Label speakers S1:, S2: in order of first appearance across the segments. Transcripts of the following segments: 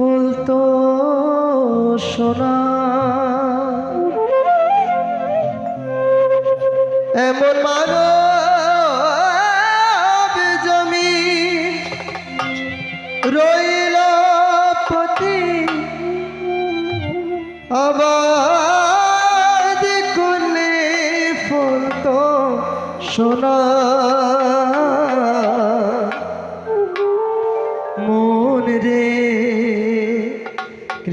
S1: ফুল তো সোনা। এমন মানব জমি রইল পতি আবার ফুল তো সোনা।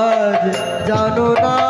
S1: কাজ জানো না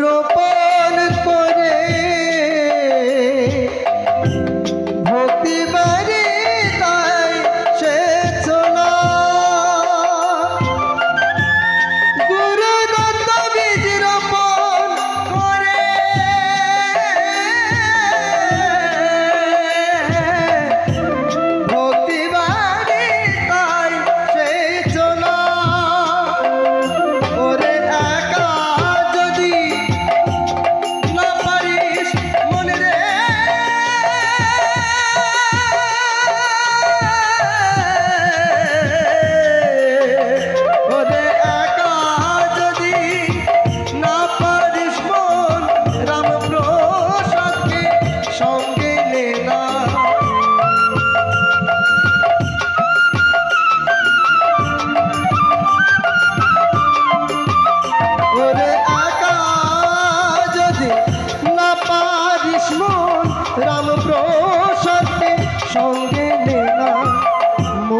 S1: রূপ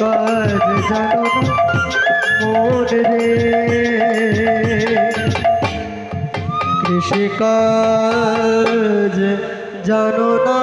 S1: কর জানো মোর রে কৃষিকাজ জানো না।